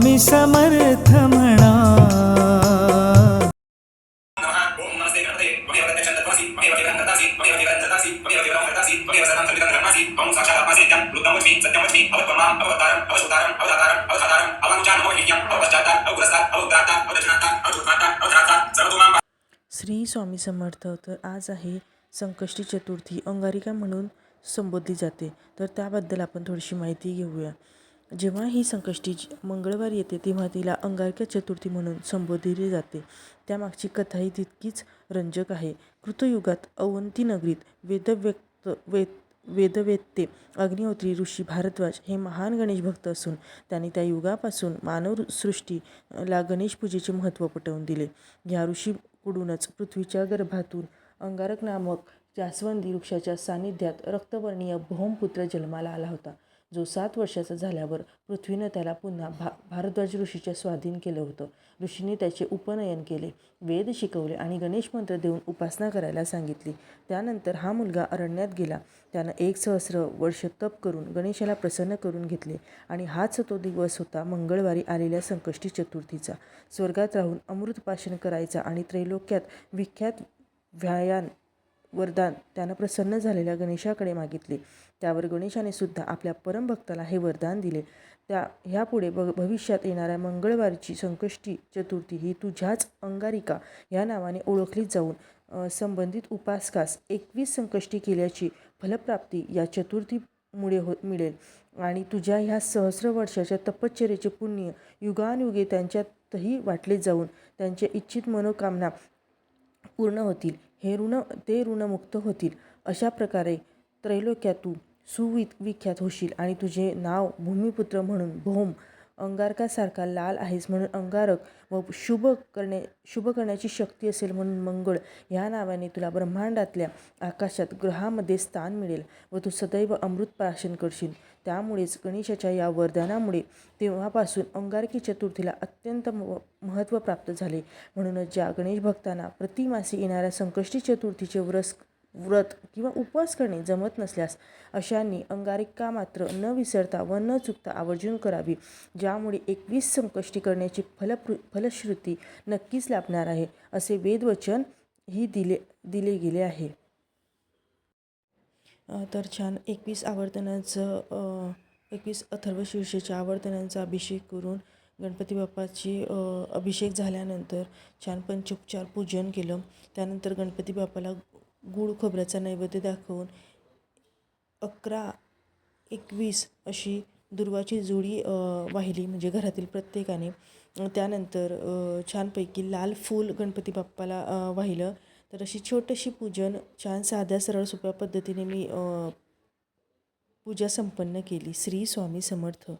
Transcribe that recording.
स्वामी समर्थ म्हणा. श्री स्वामी समर्थ तर आज आहे संकष्टी चतुर्थी. अंगारिका म्हणून संबोधली जाते. तर त्याबद्दल आपण थोडीशी माहिती घेऊया. जेव्हा ही संकष्टी मंगळवार येते तेव्हा तिला अंगारक्या चतुर्थी म्हणून संबोधली जाते. त्यामागची कथाही तितकीच रंजक आहे. कृतयुगात अवंती नगरीत वेदव्यक्त वेद वेदवेत्ते अग्निहोत्री ऋषी भारद्वाज हे महान गणेश भक्त असून त्यांनी त्या युगापासून मानव सृष्टीला गणेश पूजेचे महत्त्व पटवून दिले. ह्या ऋषीकडूनच पृथ्वीच्या गर्भातून अंगारक नामक जास्वंदी वृक्षाच्या सानिध्यात रक्तवर्णीय भौमपुत्र जन्माला आला होता. जो सात वर्षाचा झाल्यावर पृथ्वीनं त्याला पुन्हा भा भारद्वाज ऋषीच्या स्वाधीन केलं होतं. ऋषीने त्याचे उपनयन केले वेद शिकवले आणि गणेश मंत्र देऊन उपासना करायला सांगितली. त्यानंतर हा मुलगा अरण्यात गेला. त्यानं एक सहस्र वर्ष तप करून गणेशाला प्रसन्न करून घेतले आणि हाच तो दिवस होता मंगळवारी आलेल्या संकष्टी चतुर्थीचा. स्वर्गात राहून अमृतपाशन करायचा आणि त्रैलोक्यात विख्यात व्यायान वरदान त्यानं प्रसन्न झालेल्या गणेशाकडे मागितले. त्यावर गणेशाने सुद्धा आपल्या परमभक्ताला हे वरदान दिले. त्या ह्यापुढे भ भविष्यात येणाऱ्या मंगळवारची संकष्टी चतुर्थी ही तुझ्याच अंगारिका या नावाने ओळखली जाऊन संबंधित उपासकास एकवीस संकष्टी केल्याची फलप्राप्ती या चतुर्थीमुळे हो मिळेल. आणि तुझ्या ह्या सहस्र वर्षाच्या तपश्चर्याचे पुण्य युगानुयुगे त्यांच्यातही वाटले जाऊन त्यांचे इच्छित मनोकामना पूर्ण होतील. हे ऋण ते ऋणमुक्त होतील. अशा प्रकारे त्रैलोक्यातून सुवि विख्यात होशील आणि तुझे नाव भूमिपुत्र म्हणून भौम अंगारकासारखा लाल आहेस म्हणून अंगारक व शुभ करणे शुभ करण्याची शक्ती असेल म्हणून मंगळ. ह्या नावाने तुला ब्रह्मांडातल्या आकाशात ग्रहामध्ये स्थान मिळेल व तू सदैव अमृत प्राशन करशील. त्यामुळेच गणेशाच्या या वरदानामुळे तेव्हापासून अंगारकी चतुर्थीला अत्यंत म महत्त्व प्राप्त झाले. म्हणूनच ज्या गणेश भक्तांना प्रतिमासी येणाऱ्या संकष्टी चतुर्थीचे व्रस व्रत किंवा उपवास करणे जमत नसल्यास अशांनी अंगारिका मात्र न विसरता व न चुकता आवर्जून करावी ज्यामुळे एकवीस संकष्टी करण्याची फलप्र फलश्रुती नक्कीच लाभणार आहे असे वेदवचन ही दिले दिले गेले आहे. तर छान एकवीस आवर्तनाचं एकवीस अथर्व शीर्षेच्या आवर्तनांचा अभिषेक करून गणपती बाप्पाची अभिषेक झाल्यानंतर छान पंचोपचार पूजन केलं. त्यानंतर गणपती बाप्पाला गूळ खोबऱ्याचा नैवेद्य दाखवून अकरा एकवीस अशी दुर्वाची जोडी वाहिली म्हणजे घरातील प्रत्येकाने. त्यानंतर छानपैकी लाल फूल गणपती बाप्पाला वाहिलं. तर अशी छोटीशी पूजन छान साध्या सरळ सोप्या पद्धतीने मी पूजा संपन्न केली. श्री स्वामी समर्थ.